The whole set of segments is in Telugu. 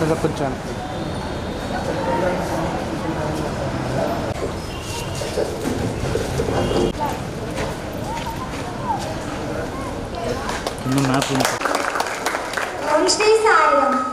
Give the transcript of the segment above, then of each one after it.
त्याचा पंचाण्णव Não mata, não. Onde tem saia?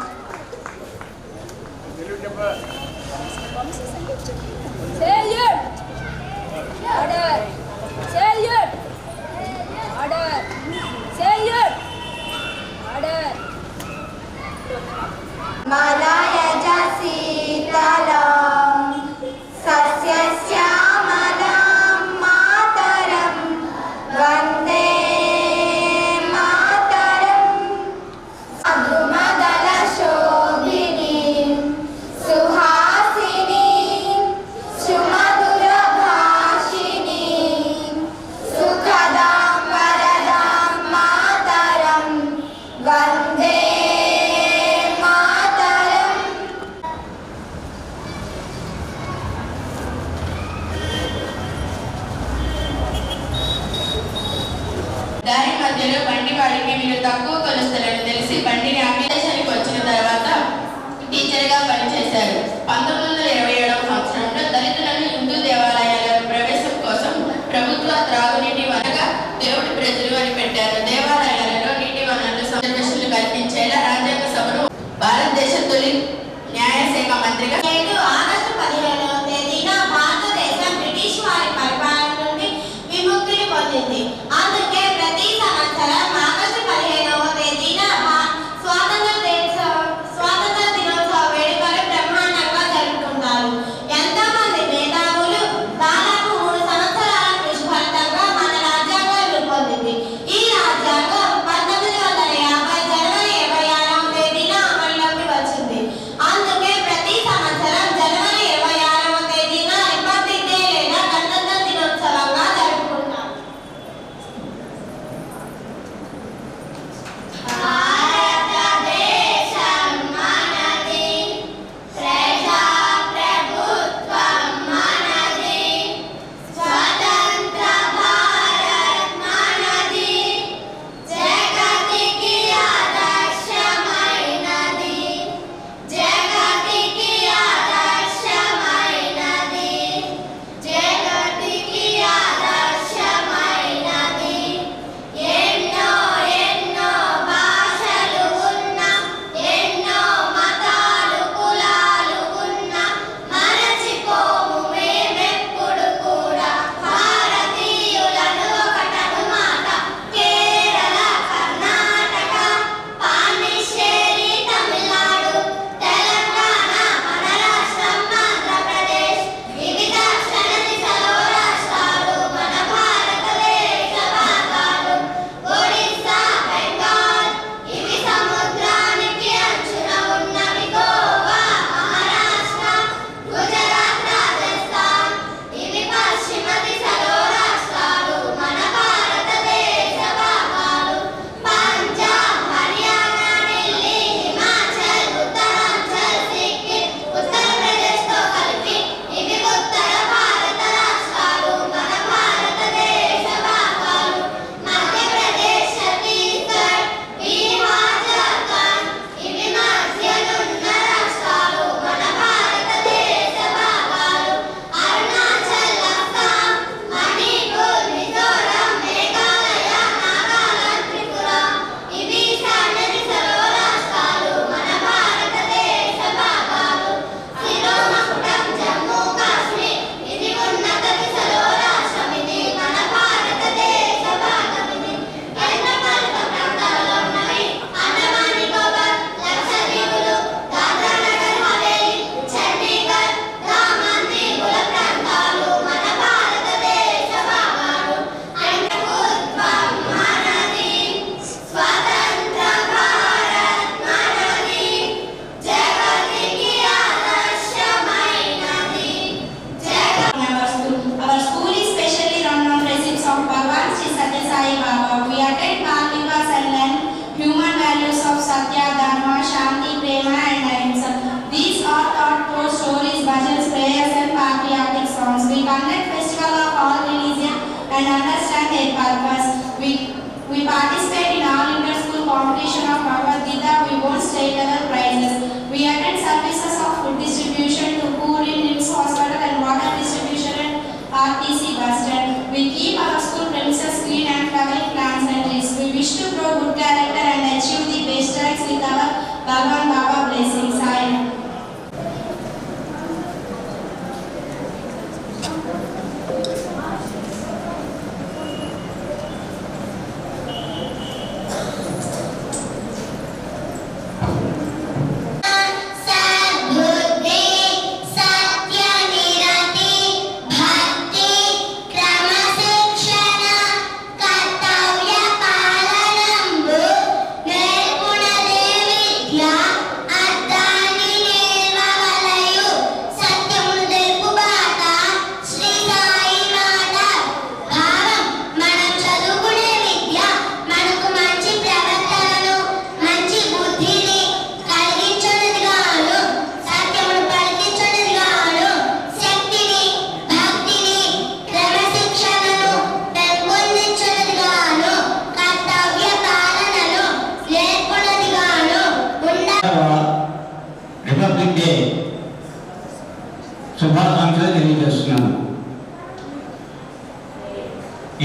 their purpose. We, we participate in all inter-school competition of Bhagavad Gita. We won state level prizes. We attend services of food distribution to poor in NIMS hospital and water distribution at RTC bus.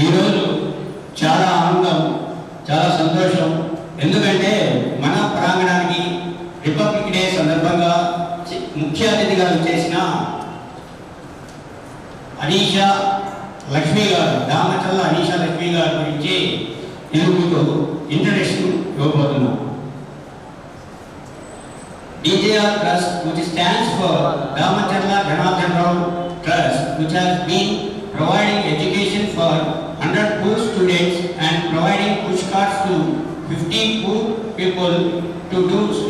ఈరోజు చాలా ఆనందం చాలా సంతోషం. ఎందుకంటే మన ప్రాంగణానికి రిపబ్లిక్ డే సందర్భంగా ముఖ్య అతిథిగా చేసిన అనీషా లక్ష్మి గారు దామచల్ల అనీషా లక్ష్మి గారి గురించి నేను మీకు ఇంట్రడక్షన్ ఇవ్వబోతున్నాను. DJR Trust, which stands for Ramachandra Janardhan Rao Trust, which has been providing education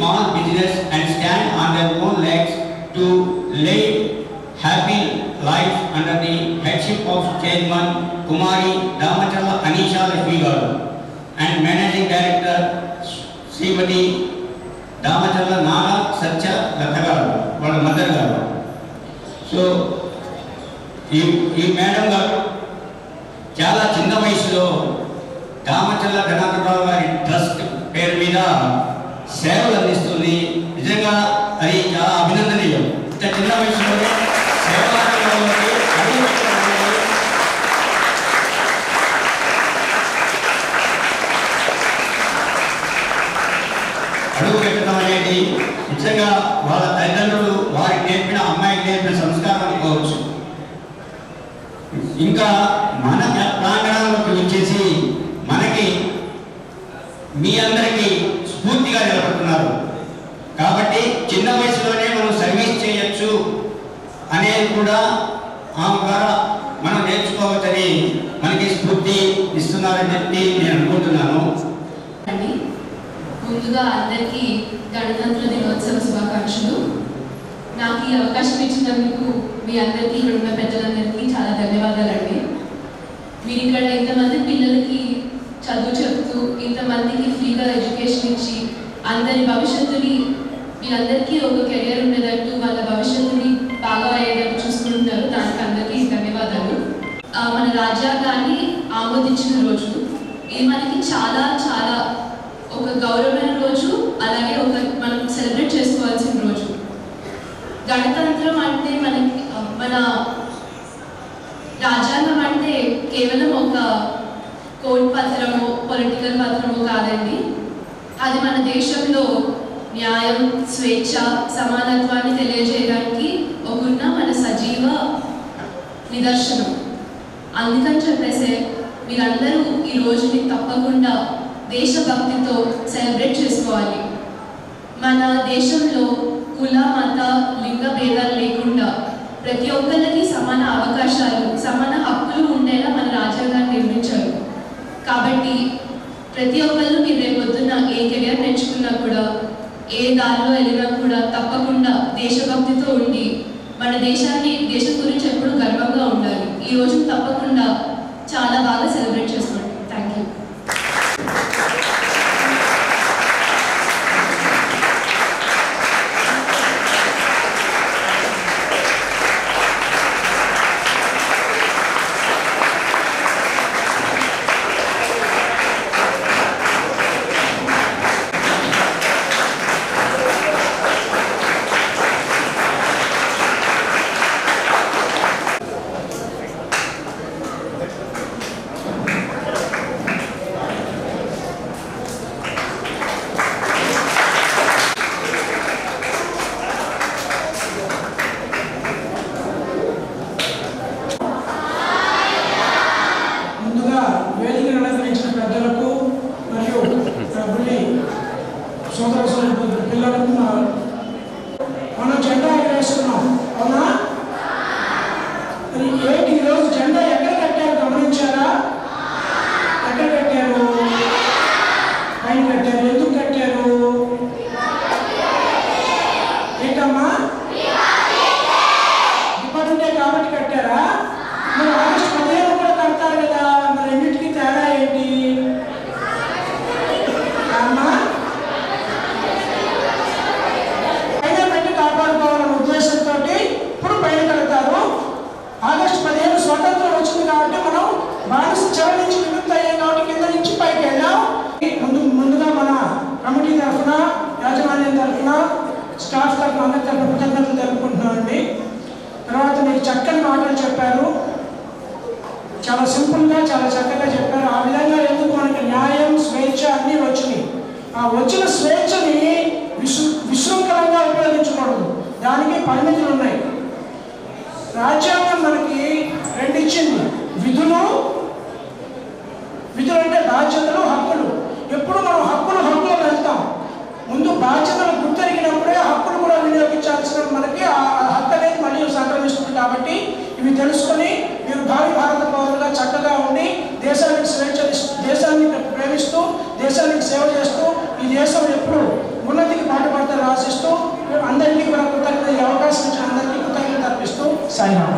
small business and stand on their own legs to lead happy life under the headship of Chairman Kumari Ramachandra Anisha Lakshmi Garu and Managing Director Srimati Ramachandra నాగ సత్య లత గారు వాళ్ళ మదర్ గారు సో ఈ ఈ మేడం గారు చాలా చిన్న వయసులో రామచంద్ర జనార్దనరావు గారి ట్రస్ట్ పేరు మీద సేవలు అందిస్తుంది నిజంగా అది చాలా అభినందనీయం. ఇంత చిన్న వయసులోనే సేవా అడుగు పెట్టడం అనేది నిజంగా వాళ్ళ తల్లిదండ్రులు వారికి నేర్పిన అమ్మాయికి నేర్పిన సంస్కారం అనుకోవచ్చు. ఇంకా మన ప్రాంగణంలోకి వచ్చేసి మనకి మీ అందరికి స్ఫూర్తిగా నిలబడుతున్నారు కాబట్టి చిన్న వయసులోనే మనం సర్వీస్ చేయొచ్చు అనేది కూడా ఆమె ద్వారా మనం నేర్చుకోవచ్చని మనకి స్ఫూర్తి ఇస్తున్నారని చెప్పి నేను అనుకుంటున్నాను. ముందుగా అందరికీ గణతంత్ర దినోత్సవ శుభాకాంక్షలు. నాకు ఈ అవకాశం ఇచ్చినందుకు మీ అందరికీ ఇక్కడ ఉన్న పెద్దలందరికీ చాలా ధన్యవాదాలండి. మీరు ఇక్కడ ఇంతమంది పిల్లలకి చదువు చెప్తూ ఇంతమందికి ఫ్రీగా ఎడ్యుకేషన్ ఇచ్చి అందరి భవిష్యత్తుని మీరందరికీ ఒక కెరియర్ ఉండేటట్టు వాళ్ళ భవిష్యత్తుని బాగా అయ్యేటట్టు మన రాజ్యాంగాన్ని ఆమోదించిన రోజు. ఇది మనకి చాలా చాలా ఒక గౌరవమైన రోజు అలాగే ఒక మనం సెలబ్రేట్ చేసుకోవాల్సిన రోజు. గణతంత్రం అంటే మనకి మన రాజ్యాంగం అంటే కేవలం ఒక కోర్టు పత్రము పొలిటికల్ పత్రము కాదండి. అది మన దేశంలో న్యాయం స్వేచ్ఛ సమానత్వాన్ని తెలియజేయడానికి ఒకన్న మన సజీవ నిదర్శనం. అందుకని చెప్పేసి మీరందరూ ఈ రోజుని తప్పకుండా దేశభక్తితో సెలబ్రేట్ చేసుకోవాలి. మన దేశంలో కుల మత లింగ భేదాలు లేకుండా ప్రతి ఒక్కరికి సమాన అవకాశాలు సమాన హక్కులు ఉండేలా మన రాజ్యాంగాన్ని నిర్మించారు. కాబట్టి ప్రతి ఒక్కళ్ళు మీరు రేపు పొద్దున్న ఏ కెరియర్ నేర్చుకున్నా కూడా ఏ దారిలో వెళ్ళినా కూడా తప్పకుండా దేశభక్తితో ఉండి మన దేశాన్ని దేశం గురించి ఉండాలి ఈ రోజు తప్పకుండా చాలా బాగా సెలబ్రేట్ కట్టారా? మరి ఆగస్టు పదిహేను కూడా కడతారు కదా మరి రెండింటికి తేడా ఏంటి? అమ్మా? పైన పెట్టి కాపాడుకోవాలనే ఉద్దేశంతో ఇప్పుడు పైన కడతారు. ఆగస్టు పదిహేను స్వాతంత్రం వచ్చింది కాబట్టి మనం బానిస చివరి నుంచి విముక్తి అయ్యాం కాబట్టి కింద నుంచి పైకి వెళ్ళాం. ముందు ముందుగా మన కమిటీ తరఫున యాజమాన్యం తరఫున స్టాఫ్ తరఫున అందరి తరఫున కృతజ్ఞతలు తెలుపుకుంటున్నామండి. తర్వాత మీకు చక్కని చాలా సింపుల్గా చాలా చక్కగా చెప్పారు. ఆ విధంగా ఎందుకు మనకి న్యాయం స్వేచ్ఛ అన్నీ వచ్చినాయి. ఆ వచ్చిన స్వేచ్ఛని విశృ విశృంఖలంగా ఉపయోగించకూడదు దానికి పరిమితులు ఉన్నాయి. రాజ్యాంగం మనకి రెండిచ్చింది. విధులు విధులు అంటే బాధ్యతలు హక్కులు. ఎప్పుడు మనం హక్కులు హక్కులు వెళ్తాం. ముందు బాధ్యతలు గుర్తెరిగినప్పుడే హక్కులు కూడా వినియోగించాల్సిన మనకి ఆ హక్కు అనేది మళ్ళీ సంక్రమిస్తుంది కాబట్టి ఇవి తెలుసుకొని మీరు భావి భారత చక్కగా ఉండి దేశానికి స్వేచ్ఛ దేశాన్ని ప్రేమిస్తూ దేశానికి సేవ చేస్తూ ఈ దేశం ఎప్పుడు ఉన్నతికి పాటుపడతారని ఆశిస్తూ అందరికీ కూడా కృతజ్ఞత ఈ అవకాశం ఇచ్చిన అందరికీ కృతజ్ఞత అర్పిస్తూ సాయిరామ్